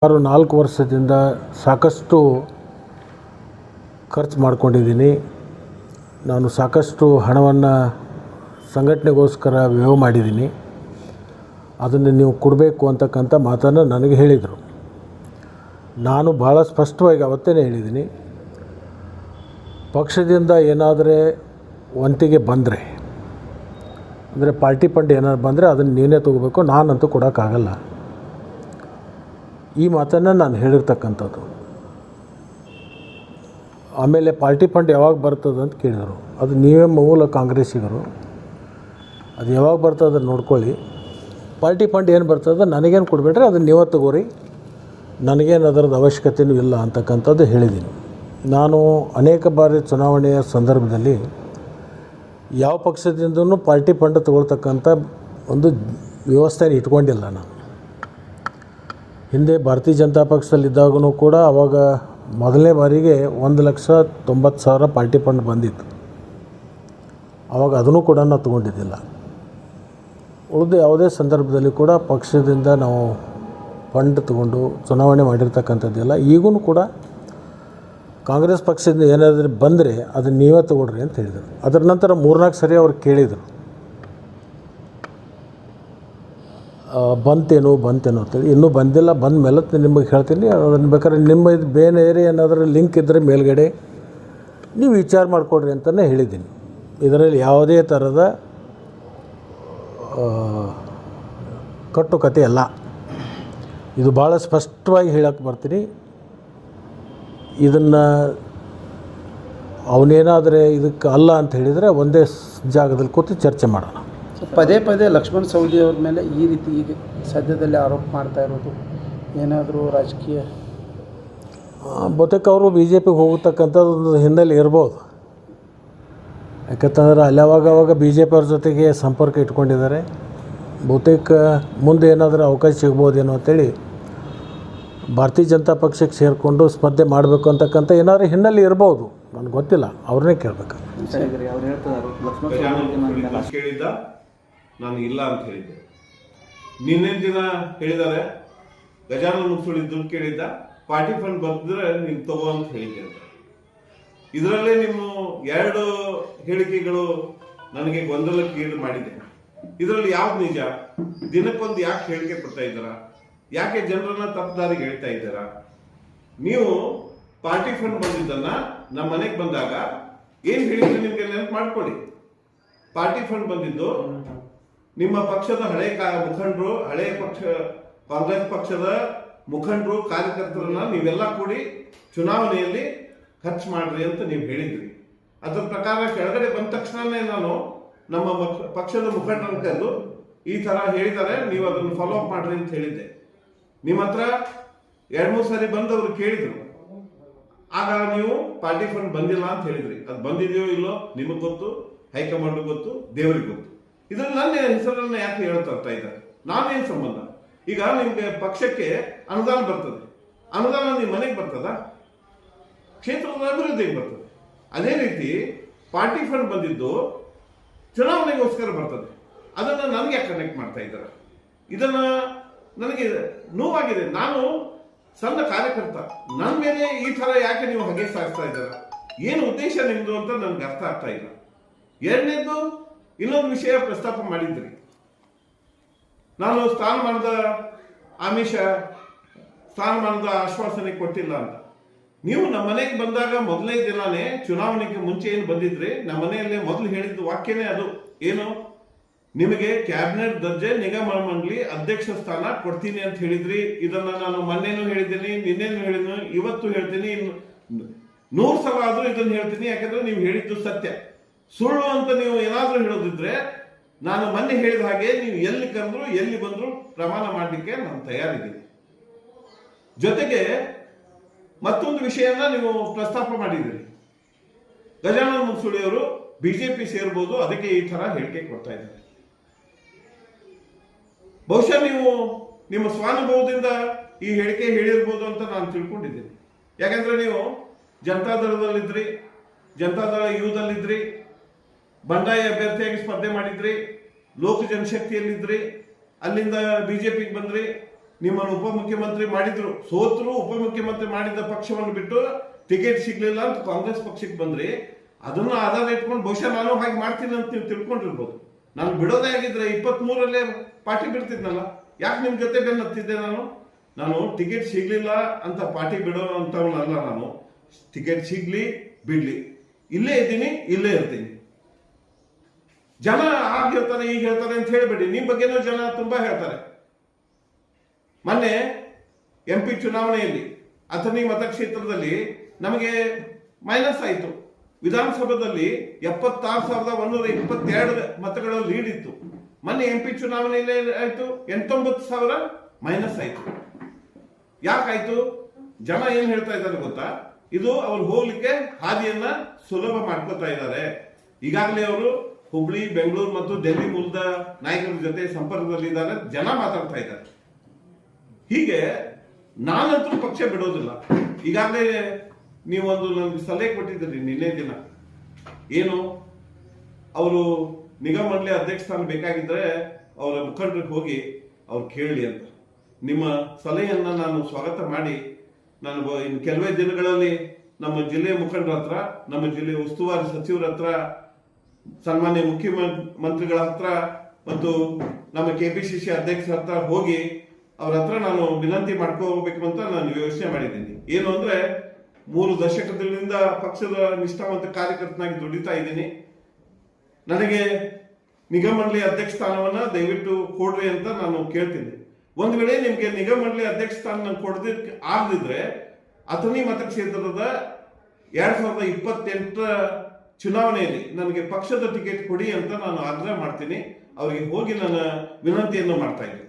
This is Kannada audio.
ಸುಮಾರು ನಾಲ್ಕು ವರ್ಷದಿಂದ ಸಾಕಷ್ಟು ಖರ್ಚು ಮಾಡ್ಕೊಂಡಿದ್ದೀನಿ. ನಾನು ಸಾಕಷ್ಟು ಹಣವನ್ನು ಸಂಘಟನೆಗೋಸ್ಕರ ವ್ಯಯ ಮಾಡಿದ್ದೀನಿ. ಅದನ್ನು ನೀವು ಕೊಡಬೇಕು ಅಂತಕ್ಕಂಥ ಮಾತನ್ನು ನನಗೆ ಹೇಳಿದರು. ನಾನು ಭಾಳ ಸ್ಪಷ್ಟವಾಗಿ ಅವತ್ತೇ ಹೇಳಿದ್ದೀನಿ. ಪಕ್ಷದಿಂದ ಏನಾದರೆ ಒಂತಿಗೆ ಬಂದರೆ, ಅಂದರೆ ಪಾರ್ಟಿ ಫಂಡ್ ಏನಾದ್ರು ಬಂದರೆ ಅದನ್ನು ನೀನೇ ತೊಗೋಬೇಕು, ನಾನಂತೂ ಕೊಡೋಕ್ಕಾಗಲ್ಲ. ಈ ಮಾತನ್ನು ನಾನು ಹೇಳಿರ್ತಕ್ಕಂಥದ್ದು. ಆಮೇಲೆ ಪಾರ್ಟಿ ಫಂಡ್ ಯಾವಾಗ ಬರ್ತದೆ ಅಂತ ಕೇಳಿದರು. ಅದು ನೀವೇ ಮೂಲ ಕಾಂಗ್ರೆಸ್ಸಿಗರು. ಅದು ಯಾವಾಗ ಬರ್ತದೆ ನೋಡ್ಕೊಳ್ಳಿ. ಪಾರ್ಟಿ ಫಂಡ್ ಏನು ಬರ್ತದೆ ನನಗೇನು ಕೊಡಬೇಡ್ರಿ, ಅದನ್ನು ನೀವೇ ತಗೋರಿ. ನನಗೇನು ಅದರದ್ದು ಅವಶ್ಯಕತೆಯೂ ಇಲ್ಲ ಅಂತಕ್ಕಂಥದ್ದು ಹೇಳಿದ್ದೀನಿ. ನಾನು ಅನೇಕ ಬಾರಿ ಚುನಾವಣೆಯ ಸಂದರ್ಭದಲ್ಲಿ ಯಾವ ಪಕ್ಷದಿಂದನೂ ಪಾರ್ಟಿ ಫಂಡ್ ತಗೊಳ್ತಕ್ಕಂಥ ಒಂದು ವ್ಯವಸ್ಥೆನ ಇಟ್ಕೊಂಡಿಲ್ಲ ನಾನು. ಹಿಂದೆ ಭಾರತೀಯ ಜನತಾ ಪಕ್ಷದಲ್ಲಿದ್ದಾಗೂ ಕೂಡ ಅವಾಗ ಮೊದಲನೇ ಬಾರಿಗೆ ಒಂದು ಲಕ್ಷ ತೊಂಬತ್ತು ಸಾವಿರ ಪಾರ್ಟಿ ಫಂಡ್ ಬಂದಿತ್ತು. ಅವಾಗ ಅದನ್ನು ಕೂಡ ನಾವು ತೊಗೊಂಡಿದ್ದಿಲ್ಲ. ಉಳಿದ ಯಾವುದೇ ಸಂದರ್ಭದಲ್ಲಿ ಕೂಡ ಪಕ್ಷದಿಂದ ನಾವು ಫಂಡ್ ತಗೊಂಡು ಚುನಾವಣೆ ಮಾಡಿರ್ತಕ್ಕಂಥದ್ದಿಲ್ಲ. ಈಗೂ ಕೂಡ ಕಾಂಗ್ರೆಸ್ ಪಕ್ಷದಿಂದ ಏನಾದರೂ ಬಂದರೆ ಅದನ್ನು ನೀವೇ ತಗೊಳ್ರಿ ಅಂತ ಹೇಳಿದರು. ಅದರ ನಂತರ ಮೂರ್ನಾಲ್ಕು ಸರಿ ಅವ್ರು ಕೇಳಿದರು. ಬಂತೇನು, ಬಂತೇನೋ ಅಂತೇಳಿ ಇನ್ನೂ ಬಂದಿಲ್ಲ, ಬಂದ ಮೇಲೆ ನಿಮಗೆ ಹೇಳ್ತೀನಿ. ಅದನ್ನು ಬೇಕಾದ್ರೆ ನಿಮ್ಮ ಇದು ಏರಿಯಾ ಏನಾದರೂ ಲಿಂಕ್ ಇದ್ದರೆ ಮೇಲ್ಗಡೆ ನೀವು ವಿಚಾರ ಮಾಡಿಕೊಡ್ರಿ ಅಂತಲೇ ಹೇಳಿದ್ದೀನಿ. ಇದರಲ್ಲಿ ಯಾವುದೇ ಥರದ ಕಟ್ಟುಕತೆ ಅಲ್ಲ. ಇದು ಭಾಳ ಸ್ಪಷ್ಟವಾಗಿ ಹೇಳಕ್ಕೆ ಬರ್ತೀನಿ. ಇದನ್ನು ಅವನೇನಾದರೆ ಇದಕ್ಕೆ ಅಲ್ಲ ಅಂತ ಹೇಳಿದರೆ ಒಂದೇ ಜಾಗದಲ್ಲಿ ಕೂತು ಚರ್ಚೆ ಮಾಡೋಣ. ಸೊ ಪದೇ ಪದೇ ಲಕ್ಷ್ಮಣ್ ಸವದಿ ಅವ್ರ ಮೇಲೆ ಈ ರೀತಿ ಈಗ ಸದ್ಯದಲ್ಲಿ ಆರೋಪ ಮಾಡ್ತಾ ಇರೋದು. ಏನಾದರೂ ರಾಜಕೀಯ? ಬಹುತೇಕ ಅವರು ಬಿ ಜೆ ಪಿಗೆ ಹೋಗತಕ್ಕಂಥದ್ದು ಒಂದು ಹಿನ್ನೆಲೆ ಇರ್ಬೋದು. ಯಾಕಂತಂದ್ರೆ ಅಲ್ಲಿ ಅವಾಗ ಅವಾಗ ಬಿ ಜೆ ಪಿಯವ್ರ ಜೊತೆಗೆ ಸಂಪರ್ಕ ಇಟ್ಕೊಂಡಿದ್ದಾರೆ. ಬಹುತೇಕ ಮುಂದೆ ಏನಾದರೂ ಅವಕಾಶ ಸಿಗ್ಬೋದೇನೋ ಅಂತೇಳಿ ಭಾರತೀಯ ಜನತಾ ಪಕ್ಷಕ್ಕೆ ಸೇರಿಕೊಂಡು ಸ್ಪರ್ಧೆ ಮಾಡಬೇಕು ಅಂತಕ್ಕಂಥ ಏನಾದರೂ ಹಿನ್ನೆಲೆ ಇರ್ಬೋದು. ನನಗೆ ಗೊತ್ತಿಲ್ಲ ಅವ್ರನ್ನೇ ಕೇಳಬೇಕು. ನಾನು ಇಲ್ಲ ಅಂತ ಹೇಳಿದ್ದೆ. ನಿನ್ನೆ ದಿನ ಹೇಳಿದ್ದಾರೆ ಗಜಾನನ ಮುಗಿಸೋಳಿ ದುಡ್ಡು ಕೇಳಿದ್ದ, ಪಾರ್ಟಿ ಫಂಡ್ ಬಂದಿದ್ರೆ ನೀನು ತಗೋ ಅಂತ ಹೇಳಿದ್ದೆ ಅಂತ. ಇದರಲ್ಲೇ ನಿಮ್ಮ ಎರಡು ಹೇಳಿಕೆಗಳು ನನಗೆ ಗೊಂದಲಕ್ಕೆ ಈಡು ಮಾಡಿದೆ. ಇದರಲ್ಲಿ ಯಾವ್ದು ನಿಜ? ದಿನಕ್ಕೊಂದು ಯಾಕೆ ಹೇಳಿಕೆ ಕೊಡ್ತಾ ಇದ್ದಾರಾ? ಯಾಕೆ ಜನರನ್ನ ತಪ್ಪದಾರಿಗೆ ಹೇಳ್ತಾ ಇದ್ದಾರಾ? ನೀವು ಪಾರ್ಟಿ ಫಂಡ್ ಬಂದಿದ್ದನ್ನ ನಮ್ಮ ಮನೆಗೆ ಬಂದಾಗ ಏನ್ ಹೇಳಿದ್ರೆ ನಿಮ್ಗೆ ನೆನಪು ಮಾಡ್ಕೊಳ್ಳಿ ಪಾರ್ಟಿ ಫಂಡ್ ಬಂದಿದ್ದು ನಿಮ್ಮ ಪಕ್ಷದ ಹಳೆ ಮುಖಂಡರು ಹಳೆಯ ಪಕ್ಷ, ಕಾಂಗ್ರೆಸ್ ಪಕ್ಷದ ಮುಖಂಡರು, ಕಾರ್ಯಕರ್ತರನ್ನ ನೀವೆಲ್ಲ ಕೂಡಿ ಚುನಾವಣೆಯಲ್ಲಿ ಖರ್ಚು ಮಾಡ್ರಿ ಅಂತ ನೀವು ಹೇಳಿದ್ರಿ. ಅದರ ಪ್ರಕಾರ ಕೆಳಗಡೆ ಬಂದ ತಕ್ಷಣನೇ ನಾನು ನಮ್ಮ ಪಕ್ಷದ ಮುಖಂಡರನ್ನು ಕರೆದು ಈ ತರ ಹೇಳಿದ್ದಾರೆ, ನೀವು ಅದನ್ನು ಫಾಲೋ ಅಪ್ ಮಾಡ್ರಿ ಅಂತ ಹೇಳಿದ್ದೆ. ನಿಮ್ಮ ಹತ್ರ ಎರಡು ಮೂರು ಸಾರಿ ಬಂದವರು ಕೇಳಿದ್ರು. ಆಗ ನೀವು ಪಾರ್ಟಿ ಫಂಡ್ ಬಂದಿಲ್ಲ ಅಂತ ಹೇಳಿದ್ರಿ. ಅದು ಬಂದಿದೆಯೋ ಇಲ್ಲೋ ನಿಮಗೆ ಗೊತ್ತು ಹೈಕಮಾಂಡ್ ಗೊತ್ತು, ದೇವರಿಗೆ ಗೊತ್ತು. ಇದ್ರಲ್ಲಿ ನನ್ನ ಹೆಸರನ್ನ ಯಾಕೆ ಹೇಳ್ತಾ ಇದ್ದಾರೆ ನಾನೇನು ಸಂಬಂಧ? ಈಗ ನಿಮಗೆ ಪಕ್ಷಕ್ಕೆ ಅನುದಾನ ಬರ್ತದೆ. ಅನುದಾನ ನಿಮ್ಮ ಮನೆಗೆ ಬರ್ತದ? ಕ್ಷೇತ್ರದ ಅಭಿವೃದ್ಧಿಗೆ ಬರ್ತದೆ. ಅದೇ ರೀತಿ ಪಾರ್ಟಿ ಫಂಡ್ ಬಂದಿದ್ದು ಚುನಾವಣೆಗೋಸ್ಕರ ಬರ್ತದೆ. ಅದನ್ನು ನನಗೆ ಕನೆಕ್ಟ್ ಮಾಡ್ತಾ ಇದ್ದಾರೆ. ಇದನ್ನು ನನಗೆ ನೋವಾಗಿದೆ. ನಾನು ಸಣ್ಣ ಕಾರ್ಯಕರ್ತ. ನನ್ನ ಮೇಲೆ ಈ ಥರ ಯಾಕೆ ನೀವು ಹಗೆ ಸಾಗಿಸ್ತಾ ಇದ್ದೀರ? ಏನು ಉದ್ದೇಶ ನಿಮ್ಮದು ಅಂತ ನನಗೆ ಅರ್ಥ ಆಗ್ತಾ ಇಲ್ಲ. ಎರಡನೇದು ಇನ್ನೊಂದು ವಿಷಯ ಪ್ರಸ್ತಾಪ ಮಾಡಿದ್ರಿ. ನಾನು ಸ್ಥಾನಮಾನದ ಆಮಿಷ, ಸ್ಥಾನಮಾನದ ಆಶ್ವಾಸನೆ ಕೊಟ್ಟಿಲ್ಲ ಅಂತ. ನೀವು ನಮ್ಮ ಮನೆಗೆ ಬಂದಾಗ ಮೊದಲನೇ ದಿನಾನೇ ಚುನಾವಣೆಗೆ ಮುಂಚೆ ಏನು ಬಂದಿದ್ರಿ? ನಮ್ಮ ಮನೆಯಲ್ಲೇ ಮೊದಲು ಹೇಳಿದ್ದು ವಾಕ್ಯನೇ ಅದು. ಏನು? ನಿಮಗೆ ಕ್ಯಾಬಿನೆಟ್ ದರ್ಜೆ ನಿಗಮ ಮಂಡಳಿ ಅಧ್ಯಕ್ಷ ಸ್ಥಾನ ಕೊಡ್ತೀನಿ ಅಂತ ಹೇಳಿದ್ರಿ. ಇದನ್ನ ನಾನು ಮೊನ್ನೆನು ಹೇಳಿದ್ದೀನಿ, ನಿನ್ನೆನು ಹೇಳಿದ್ದೀನಿ, ಇವತ್ತು ಹೇಳ್ತೀನಿ. ನೂರು ಸಲ ಆದರೂ ಇದನ್ನು ಹೇಳ್ತೀನಿ. ಯಾಕಂದ್ರೆ ನೀವು ಹೇಳಿದ್ದು ಸತ್ಯ. ಸುಳ್ಳು ಅಂತ ನೀವು ಏನಾದರೂ ಹೇಳೋದಿದ್ರೆ ನಾನು ಮೊನ್ನೆ ಹೇಳಿದ ಹಾಗೆ ನೀವು ಎಲ್ಲಿ ಕಂದ್ರು, ಎಲ್ಲಿ ಬಂದ್ರು ಪ್ರಮಾಣ ಮಾಡಲಿಕ್ಕೆ ನಾನು ತಯಾರಿದ್ದೀನಿ. ಜೊತೆಗೆ ಮತ್ತೊಂದು ವಿಷಯನ ನೀವು ಪ್ರಸ್ತಾಪ ಮಾಡಿದ್ದೀರಿ. ಗಜಾನನ ಮುನ್ಸೂಳಿಯವರು ಬಿಜೆಪಿ ಸೇರ್ಬೋದು, ಅದಕ್ಕೆ ಈ ತರ ಹೇಳಿಕೆ ಕೊಡ್ತಾ ಇದ್ದಾರೆ. ಬಹುಶಃ ನೀವು ನಿಮ್ಮ ಸ್ವಾನುಭವದಿಂದ ಈ ಹೇಳಿಕೆ ಹೇಳಿರ್ಬೋದು ಅಂತ ನಾನು ತಿಳ್ಕೊಂಡಿದ್ದೀನಿ. ಯಾಕಂದ್ರೆ ನೀವು ಜನತಾದಳದಲ್ಲಿದ್ರಿ ಜನತಾದಳ ಯುವದಲ್ಲಿದ್ರಿ ಬಂಡಾಯ ಅಭ್ಯರ್ಥಿಯಾಗಿ ಸ್ಪರ್ಧೆ ಮಾಡಿದ್ರಿ, ಲೋಕ ಜನಶಕ್ತಿಯಲ್ಲಿದ್ರಿ, ಅಲ್ಲಿಂದ ಬಿಜೆಪಿಗೆ ಬಂದ್ರಿ, ನಿಮ್ಮನ್ನು ಉಪಮುಖ್ಯಮಂತ್ರಿ ಮಾಡಿದ್ರು. ಸೋತರು ಉಪಮುಖ್ಯಮಂತ್ರಿ ಮಾಡಿದ ಪಕ್ಷವನ್ನು ಬಿಟ್ಟು ಟಿಕೆಟ್ ಸಿಗ್ಲಿಲ್ಲ ಅಂತ ಕಾಂಗ್ರೆಸ್ ಪಕ್ಷಕ್ಕೆ ಬಂದ್ರಿ. ಅದನ್ನ ಆಧಾರ ಇಟ್ಕೊಂಡು ಬಹುಶಃ ನಾನು ಹಾಗೆ ಮಾಡ್ತೀನಿ ಅಂತ ನೀವು ತಿಳ್ಕೊಂಡಿರ್ಬೋದು. ನಾನು ಬಿಡೋದೇ ಆಗಿದ್ರೆ ಇಪ್ಪತ್ತ್ ಮೂರಲ್ಲೇ ಪಾರ್ಟಿ ಬಿಡ್ತಿದ್ನಲ್ಲ, ಯಾಕೆ ನಿಮ್ ಜೊತೆ ಬೆನ್ನ ಹತ್ತಿದ್ದೆ ನಾನು? ನಾನು ಟಿಕೆಟ್ ಸಿಗ್ಲಿಲ್ಲ ಅಂತ ಪಾರ್ಟಿ ಬಿಡೋ ಅಂತವನಲ್ಲ ನಾನು. ಟಿಕೆಟ್ ಸಿಗ್ಲಿ, ಬಿಡ್ಲಿ. ಇಲ್ಲೇ ಇದ್ದೀನಿ, ಇಲ್ಲೇ ಇರ್ತೀನಿ. ಜನ ಆಗ ಹೇಳ್ತಾರೆ ಈಗ ಹೇಳ್ತಾರೆ ಅಂತ ಹೇಳಬೇಡಿ. ನಿಮ್ ಬಗ್ಗೆನೂ ಜನ ತುಂಬಾ ಹೇಳ್ತಾರೆ. ಮೊನ್ನೆ ಎಂ ಪಿ ಚುನಾವಣೆಯಲ್ಲಿ, ಅಥಣಿ ಮತಕ್ಷೇತ್ರದಲ್ಲಿ ನಮಗೆ ಮೈನಸ್ ಆಯಿತು. ವಿಧಾನಸಭೆಯಲ್ಲಿ ಎಪ್ಪತ್ತಾರು ಸಾವಿರದ ಒಂದೂರ ಇಪ್ಪತ್ತೆರಡು ಮತಗಳ ಲೀಡ್ ಇತ್ತು. ಮೊನ್ನೆ ಎಂ ಪಿ ಚುನಾವಣೆಯಲ್ಲಿ ಆಯ್ತು, ಎಂಟೊಂಬತ್ತು ಸಾವಿರ ಮೈನಸ್ ಆಯ್ತು. ಯಾಕಾಯ್ತು? ಜನ ಏನ್ ಹೇಳ್ತಾ ಇದ್ದಾರೆ ಗೊತ್ತಾ? ಇದು ಅವ್ರು ಹೋಗ್ಲಿಕ್ಕೆ ಹಾದಿಯನ್ನ ಸುಲಭ ಮಾಡ್ಕೋತಾ ಇದ್ದಾರೆ. ಈಗಾಗಲೇ ಅವರು ಹುಬ್ಳಿ, ಬೆಂಗಳೂರು ಮತ್ತು ಡೆಲ್ಲಿ ಮೂಲದ ನಾಯಕರ ಜೊತೆ ಸಂಪರ್ಕದಲ್ಲಿದ್ದಾರೆ ಜನ ಮಾತಾಡ್ತಾ ಇದ್ದಾರೆ. ಹೀಗೆ ನಾನಂತೂ ಪಕ್ಷ ಬಿಡೋದಿಲ್ಲ. ಈಗಾಗಲೇ ನೀವೊಂದು ನನಗೆ ಸಲಹೆ ಕೊಟ್ಟಿದ್ದೀರಿ ನಿನ್ನೆ ದಿನ. ಏನು? ಅವರು ನಿಗಮ ಮಂಡಳಿ ಅಧ್ಯಕ್ಷ ಸ್ಥಾನ ಬೇಕಾಗಿದ್ರೆ ಅವರ ಮುಖಂಡರಿಗೆ ಹೋಗಿ ಅವ್ರು ಕೇಳಿ ಅಂತ. ನಿಮ್ಮ ಸಲಹೆಯನ್ನು ನಾನು ಸ್ವಾಗತ ಮಾಡಿ, ನಾನು ಇನ್ನು ಕೆಲವೇ ದಿನಗಳಲ್ಲಿ ನಮ್ಮ ಜಿಲ್ಲೆಯ ಮುಖಂಡರ ಹತ್ರ, ನಮ್ಮ ಜಿಲ್ಲೆಯ ಉಸ್ತುವಾರಿ ಸಚಿವರ ಹತ್ರ ಸನ್ಮಾನ್ಯ ಮುಖ್ಯಮಂತ್ರಿಗಳ ಹತ್ರ ಮತ್ತು ನಮ್ಮ ಕೆ ಪಿ ಸಿ ಸಿ ಅಧ್ಯಕ್ಷರ ಹತ್ರ ಹೋಗಿ ಅವ್ರ ಹತ್ರ ನಾನು ವಿನಂತಿ ಮಾಡ್ಕೋಬೇಕು ಅಂತ ನಾನು ಯೋಚನೆ ಮಾಡಿದ್ದೀನಿ. ಏನು ಅಂದ್ರೆ ಮೂರು ದಶಕದಿಂದ ಪಕ್ಷದ ನಿಷ್ಠಾವಂತ ಕಾರ್ಯಕರ್ತನಾಗಿ ದುಡಿತಾ ಇದ್ದೀನಿ. ನನಗೆ ನಿಗಮ ಮಂಡಳಿ ಅಧ್ಯಕ್ಷ ಸ್ಥಾನವನ್ನ ದಯವಿಟ್ಟು ಕೊಡ್ರಿ ಅಂತ ನಾನು ಕೇಳ್ತೀನಿ. ಒಂದು ವೇಳೆ ನಿಮ್ಗೆ ನಿಗಮ ಮಂಡಳಿ ಅಧ್ಯಕ್ಷ ಸ್ಥಾನ ಕೊಡದಿಕ್ಕೆ ಆಗದಿದ್ರೆ ಅಥಣಿ ಮತಕ್ಷೇತ್ರದ ಎರಡ್ ಸಾವಿರದ ಇಪ್ಪತ್ತೆಂಟರ ಚುನಾವಣೆಯಲ್ಲಿ ನನಗೆ ಪಕ್ಷದ ಟಿಕೆಟ್ ಕೊಡಿ ಅಂತ ನಾನು ಆಗ್ರಹ ಮಾಡ್ತೀನಿ. ಅವರಿಗೆ ಹೋಗಿ ನನ್ನ ವಿನಂತಿಯನ್ನು ಮಾಡ್ತಾ ಇದ್ದೀನಿ.